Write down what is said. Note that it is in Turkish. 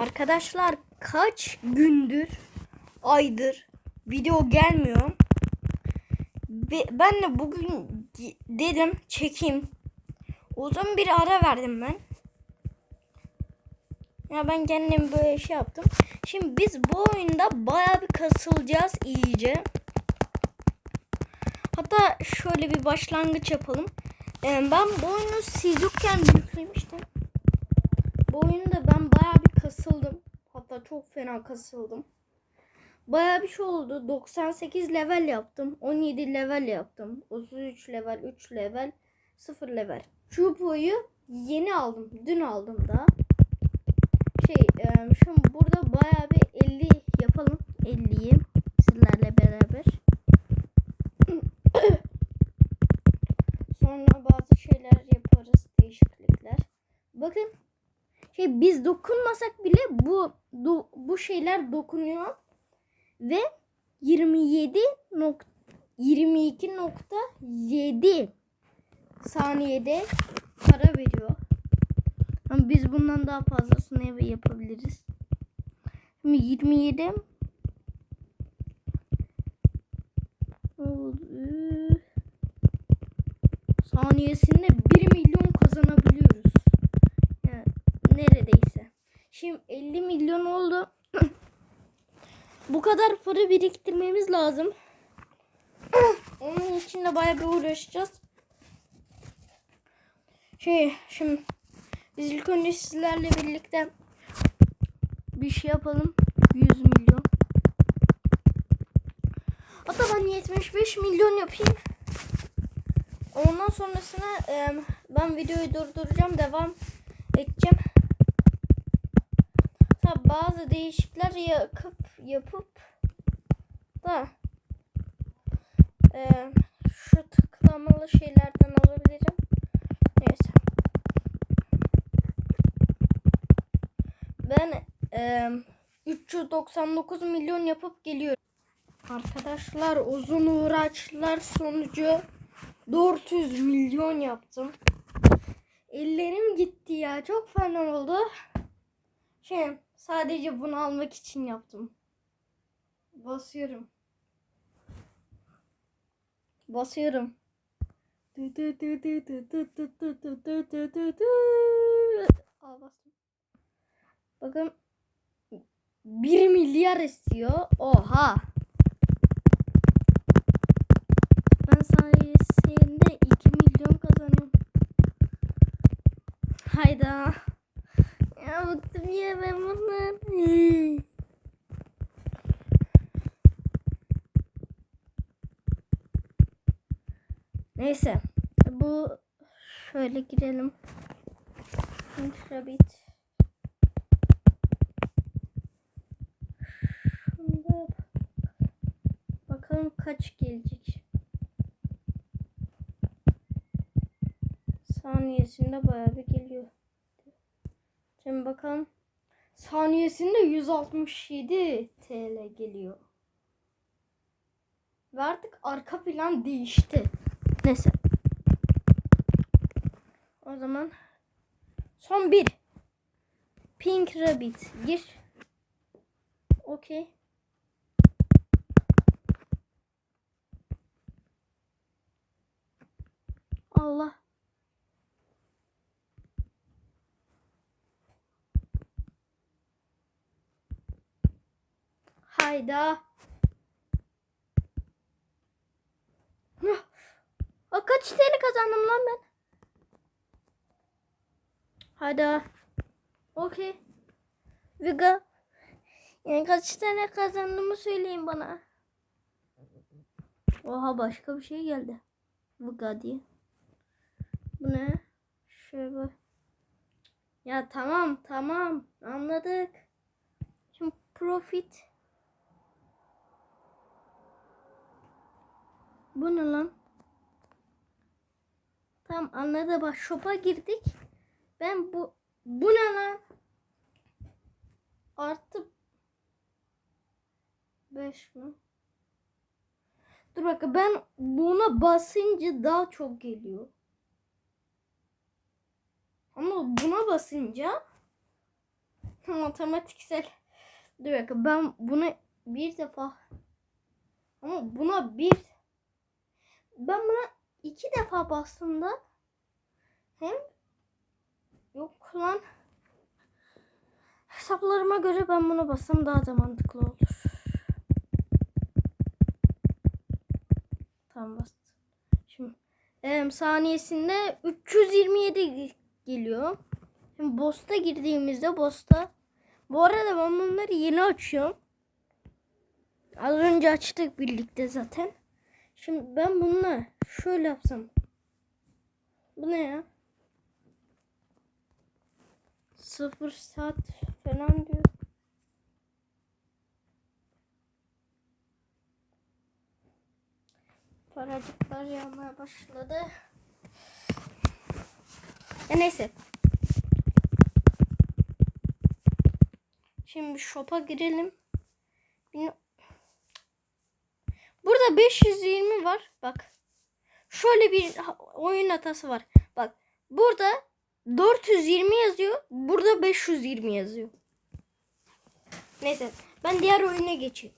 Arkadaşlar kaç gündür, aydır video gelmiyor. Be- Ben de bugün di- dedim çekeyim. Uzun bir ara verdim ben. Ya ben kendim böyle şey yaptım. Şimdi biz bu oyunda baya bir kasılacağız iyice. Hatta şöyle bir başlangıç yapalım. Ee, ben bu oyunu siz yokken yüklemiştim. Bu oyunda ben baya bir kasıldım. Hatta çok fena kasıldım. Baya bir şey oldu. 98 level yaptım. 17 level yaptım. 33 level, 3 level, 0 level. Çubuğu yeni aldım. Dün aldım daha. Şey, şimdi burada baya bir 50 yapalım. 50'yi sizlerle beraber. Sonra bazı şeyler yaparız. Değişiklikler. Bakın. Şey biz dokunmasak bile bu do- bu şeyler dokunuyor ve 27 nok 22.7 saniyede para veriyor. Ama biz bundan daha fazlasını yapabiliriz. Şimdi 27 oldu. saniyesinde 1 milyon Şimdi 50 milyon oldu. Bu kadar para biriktirmemiz lazım. Onun için de bayağı bir uğraşacağız. Şey şimdi biz ilk önce sizlerle birlikte bir şey yapalım. 100 milyon. Hatta ben 75 milyon yapayım. Ondan sonrasına ben videoyu durduracağım. Devam bazı değişiklikler yapıp yapıp da e, şu tıklamalı şeylerden alabilirim. Neyse. Ben e, 399 milyon yapıp geliyorum. Arkadaşlar uzun uğraşlar sonucu 400 milyon yaptım. Ellerim gitti ya. Çok fena oldu. Şey Sadece bunu almak için yaptım. Basıyorum. Basıyorum. Aa, bastım. Bakın 1 milyar istiyor. Oha. Ben sayesinde 2 milyon kazanıyorum. Hayda. Ya bıktım ya ben bundan. Neyse. Bu şöyle girelim. Rabbit. Şunda bakalım kaç gelecek. Saniyesinde bayağı bir geliyor. Şimdi bakalım. Saniyesinde 167 TL geliyor. Ve artık arka plan değişti. Neyse. O zaman son bir. Pink Rabbit gir. Okey. Allah. Hayda. Aa, kaç TL kazandım lan ben? Hayda. Okey. Viga. Yani kaç tane kazandığımı söyleyin bana. Oha başka bir şey geldi. Viga diye. Bu ne? Şöyle bak. Ya tamam tamam anladık. Şimdi profit. Bu ne lan? Tamam anladı bak shop'a girdik. Ben bu bu ne lan? Artı 5 mi? Dur bakın ben buna basınca daha çok geliyor. Ama buna basınca matematiksel. Dur dakika ben bunu bir defa ama buna bir ben buna iki defa bastığımda hem yok lan hesaplarıma göre ben buna bassam daha da mantıklı olur. Tamam bastım. Şimdi em, saniyesinde 327 geliyor. Şimdi Boss'ta girdiğimizde Boss'ta bu arada ben bunları yeni açıyorum. Az önce açtık birlikte zaten. Şimdi ben bununla şöyle yapsam. Bu ne ya? Sıfır saat falan diyor. Paracıklar yağmaya başladı. Ya neyse. Şimdi shop'a girelim. Burada 520 var. Bak. Şöyle bir oyun hatası var. Bak. Burada 420 yazıyor. Burada 520 yazıyor. Neyse. Ben diğer oyuna geçeyim.